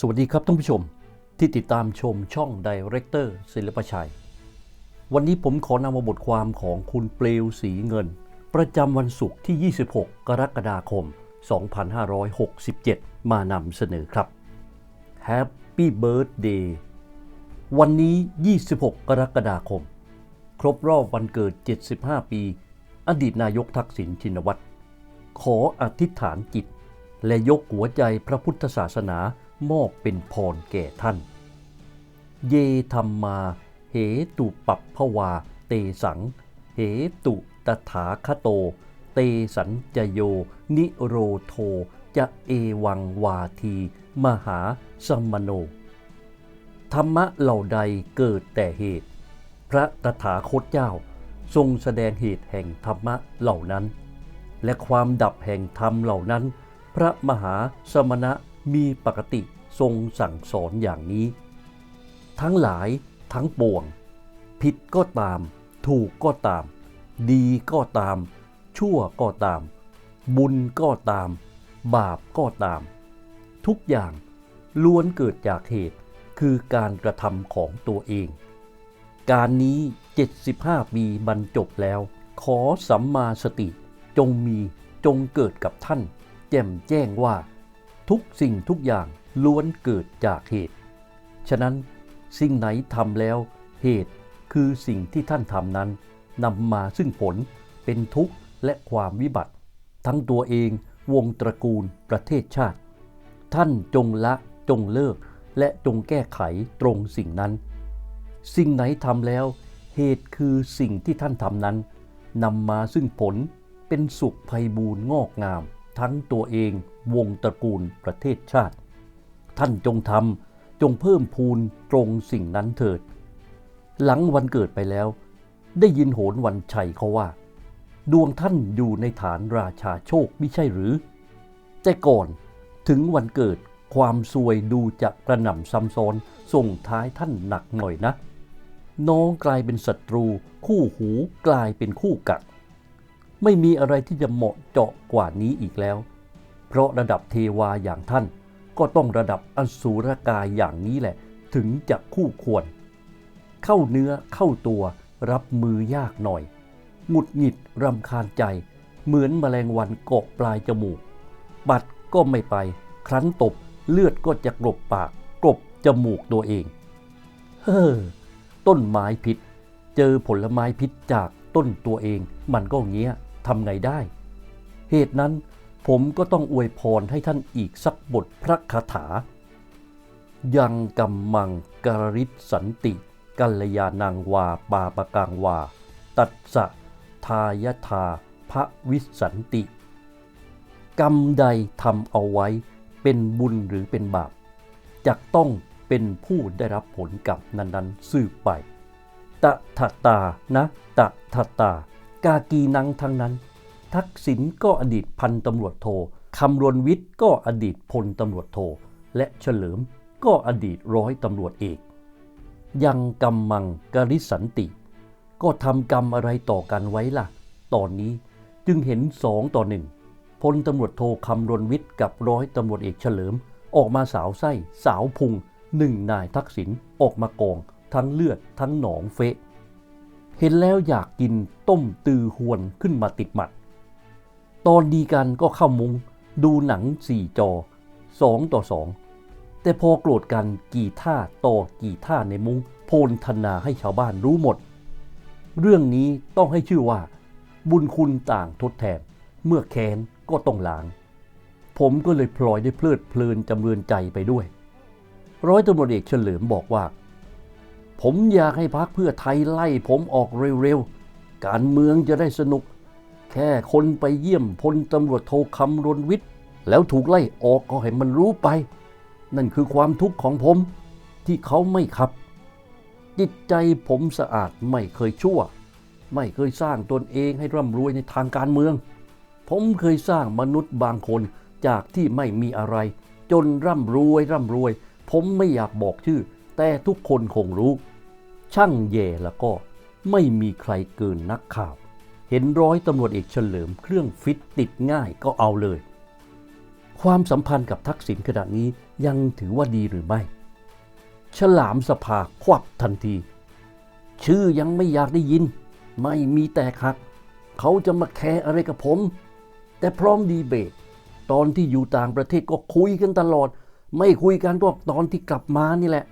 สวัสดีครับท่านผู้ชมที่ติดตามชมช่องดเรคเตอร์ศิลปชัย วันนี้ผมขอนำมาบทความของคุณเปลวสีเงิน ประจำวันศุกร์ที่ 26 กรกฎาคม 2567 มานำเสนอครับ Happy Birthday วันนี้ 26 กรกฎาคม ครบรอบวันเกิด 75 ปี อดีตนายกทักษิณชินวัตร ขออธิษฐานจิต และยกหัวใจพระพุทธศาสนา มอบเป็นพรแก่ท่าน เยธรรมา เหตุปัปภวา เตสัง เหตุตถาคโต เตสัญจโย นิโรโท จะเอวังวาที มหาสมโน ธรรมะเหล่าใดเกิดแต่เหตุ พระตถาคตเจ้าทรงแสดงเหตุแห่งธรรมะเหล่านั้น และความดับแห่งธรรมเหล่านั้น พระมหาสมณะ มีปกติทรงสั่งสอนอย่างนี้ ทั้งหลายทั้งปวง ผิดก็ตาม ถูกก็ตาม ดีก็ตาม ชั่วก็ตาม บุญก็ตาม บาปก็ตาม ทุกอย่างล้วนเกิดจากเหตุคือการกระทำของตัวเอง การนี้ 75 ปีบรรจบแล้ว ขอสัมมาสติจงมีจงเกิดกับท่าน แจ่มแจ้งว่า ทุกสิ่งทุกอย่างล้วนเกิดจากเหตุ ฉะนั้นสิ่งไหนทำแล้ว เหตุคือสิ่งที่ท่านทำนั้นนำมาซึ่งผลเป็นทุกข์และความวิบัติ ทั้งตัวเองวงตระกูลประเทศชาติ ท่านจงละจงเลิกและจงแก้ไขตรงสิ่งนั้น สิ่งไหนทำแล้ว เหตุคือสิ่งที่ท่านทำนั้นนำมาซึ่งผลเป็นสุขไพบูรณ์งอกงาม ทั้งตัวเองวงตระกูลประเทศชาติ ท่านจงทำจงเพิ่มพูนตรงสิ่งนั้นเถิด หลังวันเกิดไปแล้ว ได้ยินโหนวันชัยเขาว่า ดวงท่านอยู่ในฐานราชาโชคไม่ใช่หรือ แต่ก่อนถึงวันเกิดความซวยดูจะกระหน่ำซ้ำซ้อนส่งท้ายท่านหนักหน่อยนะ น้องกลายเป็นศัตรู คู่หูกลายเป็นคู่กัด ไม่มีอะไรที่จะเหมาะเจาะกว่านี้อีกแล้ว เพราะระดับเทวาอย่างท่าน ก็ต้องระดับอสูรกายอย่างนี้แหละ ถึงจะคู่ควร เข้าเนื้อเข้าตัวรับมือยากหน่อย หงุดหงิดรำคาญใจ เหมือนแมลงวันเกาะปลายจมูก บัดก็ไม่ไป ครั้นตบเลือดก็จะกลบปากกลบจมูกตัวเอง เฮ้อ ต้นไม้พิษ เจอผลไม้พิษจากต้นตัวเองมันก็เงี้ย ทำไงได้ เหตุนั้นผมก็ต้องอวยพรให้ท่านอีกสักบทพระคาถา ยังกัมมังกรริศสันติกัลยาณังวาปาปะกังวา ตัดสะทายทาพระวิสันติ กรรมใดทำเอาไว้เป็นบุญหรือเป็นบาปจะต้องเป็นผู้ได้รับผลกรรมนั้นๆ สืบไปตะทะตานะตะทะตา กากีนังทั้งนั้น ทักษิณก็อดีตพันตำรวจโทคำรณวิทย์ก็อดีตพลตำรวจโท และเฉลิมก็อดีตร้อยตำรวจเอก ยังกำมังกริสันติ ก็ทำกรรมอะไรต่อกันไว้ล่ะ ตอนนี้จึงเห็นสองต่อหนึ่งพลตำรวจโทคำรณวิทย์กับร้อยตำรวจเอกเฉลิม ออกมาสาวไส้ สาวพุงหนึ่งนายทักษิณออกมากอง ทั้งเลือดทั้งหนองเฟะ เห็นแล้วอยากกินต้มตือหวนขึ้นมาติดหมัด ตอนดีกันก็เข้ามุงดูหนังสี่จอสองต่อสองแต่พอโกรธกันกี่ท่าต่อกี่ท่าในมุงโพลธนาให้ชาวบ้านรู้หมด เรื่องนี้ต้องให้ชื่อว่า บุญคุณต่างทดแทน เมื่อแค้นก็ต้องล้าง ผมก็เลยพลอยได้เพลิดเพลินจำเริญใจไปด้วย ร้อยตำรวจเอกเฉลิมบอกว่า ผมอยากให้พักเพื่อไทยไล่ผมออกเร็วๆ การเมืองจะได้สนุก แค่คนไปเยี่ยมพลตำรวจโทคำรณวิทย์ แล้วถูกไล่ออกก็ให้มันรู้ไป นั่นคือความทุกข์ของผมที่เขาไม่ขับ จิตใจผมสะอาดไม่เคยชั่ว ไม่เคยสร้างตนเองให้ร่ำรวยในทางการเมือง ผมเคยสร้างมนุษย์บางคนจากที่ไม่มีอะไร จนร่ำรวยร่ำรวย ผมไม่อยากบอกชื่อ แต่ทุกคนคงรู้ ช่างแย่แล้วก็ไม่มีใครเกินนักข่าว เห็นร้อยตำรวจเอกเฉลิมเครื่องฟิตติดง่ายก็เอาเลย ความสัมพันธ์กับทักษิณขณะนี้ยังถือว่าดีหรือไม่ ฉลามสภาควับทันที ชื่อยังไม่อยากได้ยิน ไม่มีแตกหัก เขาจะมาแคร์อะไรกับผม แต่พร้อมดีเบต ตอนที่อยู่ต่างประเทศก็คุยกันตลอด ไม่คุยกันก็ตอนที่กลับมานี่แหละ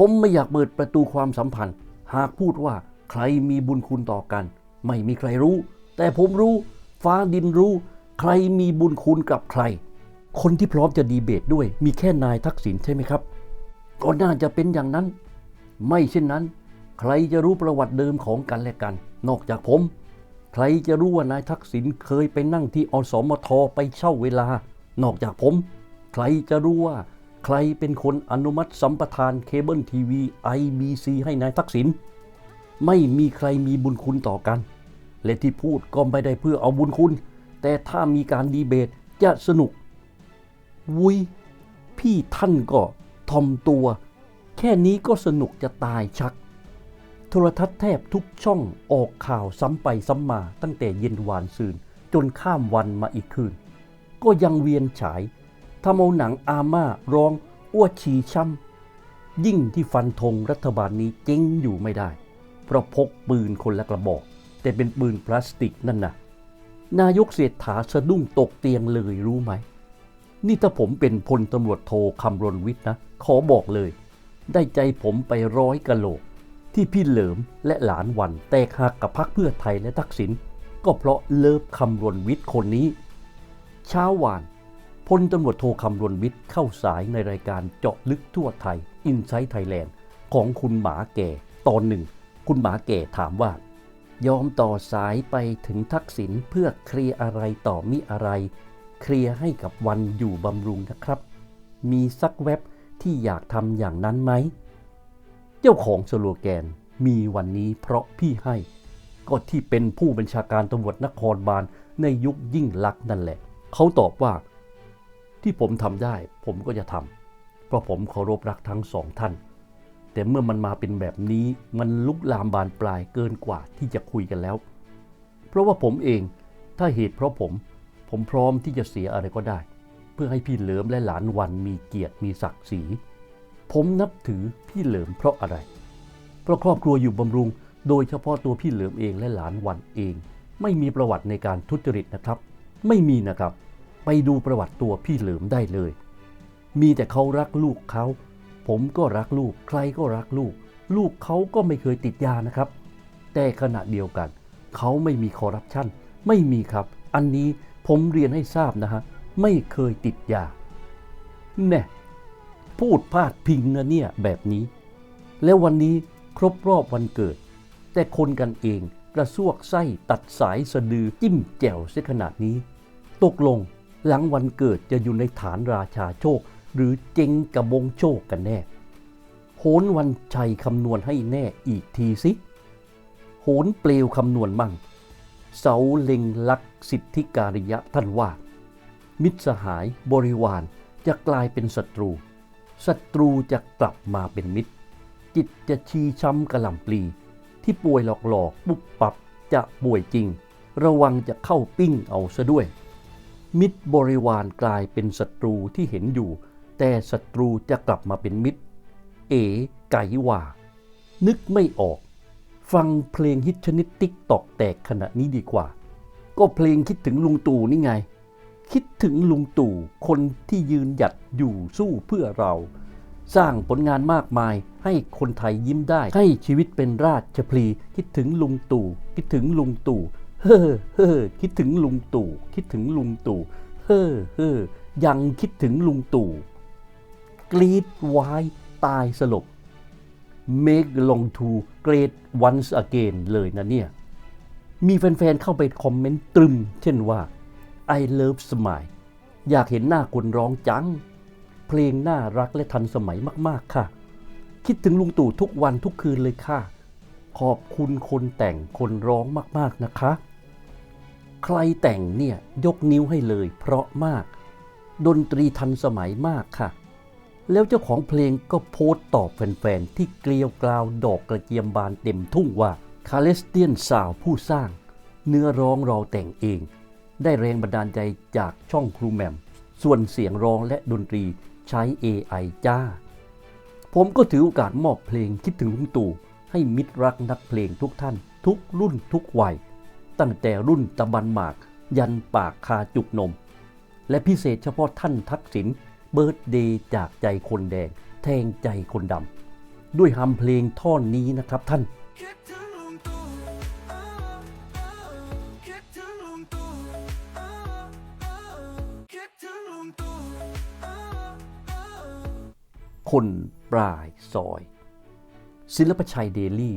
ผมไม่อยากเปิดประตูความสัมพันธ์ หากพูดว่าใครมีบุญคุณต่อกัน ไม่มีใครรู้ แต่ผมรู้ ฟ้าดินรู้ ใครมีบุญคุณกับใคร คนที่พร้อมจะดีเบตด้วย มีแค่นายทักษิณใช่ไหมครับ ก็น่าจะเป็นอย่างนั้น ไม่เช่นนั้น ใครจะรู้ประวัติเดิมของกันและกัน นอกจากผม ใครจะรู้ว่านายทักษิณเคยไปนั่งที่อสมทไปเช่าเวลา นอกจากผม ใครจะรู้ว่า ใครเป็นคนอนุมัติสัมปทานเคเบิลทีวี IBC ให้นายทักษิณไม่มีใครมีบุญคุณต่อกัน และที่พูดก็ไม่ได้เพื่อเอาบุญคุณ แต่ถ้ามีการดีเบตจะสนุก วุยพี่ท่านก็ทอมตัว แค่นี้ก็สนุกจะตายชัก โทรทัศน์แทบทุกช่องออกข่าวซ้ำไปซ้ำมาตั้งแต่เย็นวานซืนจนข้ามวันมาอีกคืน ก็ยังเวียนฉาย เอาหนังอาม่าร้องอ้วชีช้ำ ยิ่งที่ฟันธงรัฐบาลนี้เจ๊งอยู่ไม่ได้ เพราะพกปืนคนละกระบอก แต่เป็นปืนพลาสติกนั่นนะนายกเศรษฐาสะดุ้งตกเตียงเลยรู้ไหม นี่ถ้าผมเป็นพลตำรวจโทคำรณวิทย์นะ ขอบอกเลย ได้ใจผมไปร้อยกะโหลก ที่พี่เหลิมและหลานวันแตกหักกับพรรคเพื่อไทยและทักษิณก็เพราะเลิฟคำรณวิทย์คนนี้ เช้าวาน พลตำรวจโทคำรณวิทย์เข้าสายในรายการเจาะลึกทั่วไทยอินไซต์ไทยแลนด์ของคุณหมาแก่ ตอนหนึ่ง คุณหมาแก่ถามว่า ยอมต่อสายไปถึงทักษิณเพื่อเคลียร์อะไรต่อมิอะไร เคลียร์ให้กับวันอยู่บำรุงนะครับ มีสักเว็บที่อยากทำอย่างนั้นไหม เจ้าของสโลแกนมีวันนี้เพราะพี่ให้ ก็ที่เป็นผู้บัญชาการตำรวจนครบาลในยุคยิ่งลักษณ์นั่นแหละ เขาตอบว่า ที่ผมทำได้ผมก็จะทำเพราะผมเคารพรักทั้งสองท่าน แต่เมื่อมันมาเป็นแบบนี้มันลุกลามบานปลายเกินกว่าที่จะคุยกันแล้ว เพราะว่าผมเองถ้าเหตุเพราะผมผมพร้อมที่จะเสียอะไรก็ได้ เพื่อให้พี่เหลิมและหลานวันมีเกียรติมีศักดิ์ศรี ผมนับถือพี่เหลิมเพราะอะไร เพราะครอบครัวอยู่บำรุง โดยเฉพาะตัวพี่เหลิมเองและหลานวันเอง ไม่มีประวัติในการทุจริตนะครับ ไม่มีนะครับ ไปดูประวัติตัวพี่เหลิมได้เลย มีแต่เขารักลูกเขา ผมก็รักลูก ใครก็รักลูก ลูกเขาก็ไม่เคยติดยานะครับ แต่ขณะเดียวกัน เขาไม่มีคอร์รัปชันไม่มีครับ อันนี้ผมเรียนให้ทราบนะฮะ ไม่เคยติดยา แน่พูดพาดพิงนะเนี่ยแบบนี้ แล้ววันนี้ครบรอบวันเกิด แต่คนกันเองกระซวกไส้ตัดสายสะดือจิ้มแจ่วเสียขนาดนี้ ตกลง หลังวันเกิดจะอยู่ในฐานราชาโชค หรือเจงกระบงโชคกันแน่ โหนวันชัยคำนวณให้แน่อีกทีสิ โหนเปลวคำนวณมั่ง เสาเล็งลักสิทธิการิยะท่านว่า มิตรสหายบริวารจะกลายเป็นศัตรู ศัตรูจะกลับมาเป็นมิตร จิตจะชีช้ำกระหล่ำปลี ที่ป่วยหลอกๆปุ๊บปับจะป่วยจริง ระวังจะเข้าปิ้งเอาซะด้วย มิตรบริวารกลายเป็นศัตรูที่เห็นอยู่ แต่ศัตรูจะกลับมาเป็นมิตร เอ๋ไก่ว่า นึกไม่ออก ฟังเพลงฮิตชนิดติ๊กตอกแตกขณะนี้ดีกว่า ก็เพลงคิดถึงลุงตู่นี่ไง คิดถึงลุงตู่คนที่ยืนหยัดอยู่สู้เพื่อเรา สร้างผลงานมากมายให้คนไทยยิ้มได้ ให้ชีวิตเป็นราชพลีคิดถึงลุงตู่คิดถึงลุงตู่ เฮ้อเฮ้อคิดถึงลุงตู่คิดถึงลุงตู่เฮ้อเฮ้อยังคิดถึงลุงตู่กรีดวายตายสลบ make long to great once again เลยนะเนี่ย มีแฟนๆเข้าไปคอมเมนต์ตรึม เช่นว่า I love smile อยากเห็นหน้าคนร้องจัง เพลงน่ารักและทันสมัยมากๆค่ะ คิดถึงลุงตู่ทุกวันทุกคืนเลยค่ะ ขอบคุณคนแต่งคนร้องมากๆนะคะ ใครแต่งเนี่ยยกนิ้วให้เลย เพราะมาก ดนตรีทันสมัยมากค่ะ แล้วเจ้าของเพลงก็โพสต์ตอบแฟนๆ ที่เกลียวกราวดอกกระเจียมบานเต็มทุ่งว่าคาเลสเตียนสาวผู้สร้าง เนื้อร้องเราแต่งเอง ได้แรงบันดาลใจจากช่องครูแหมม ส่วนเสียงร้องและดนตรีใช้ AI จ้า ผมก็ถือโอกาสมอบเพลงคิดถึงลุงตู่ให้มิตรรักนักเพลงทุกท่าน ทุกรุ่นทุกวัย ตั้งแต่รุ่นตะบันหมาก ยันปากคาจุกนม และพิเศษเฉพาะท่านทักษิณเบิร์ดเดย์จากใจคนแดง แทงใจคนดำ ด้วยฮัมเพลงท่อนนี้นะครับท่านคิดถึงลุงตู่อ้าวอ้าวคิดถึงลุงตู่อ้าวอ้าวคิดถึงลุงตู่อ้าวอ้าวคนปลายซอย ศิลปชัยเดลี่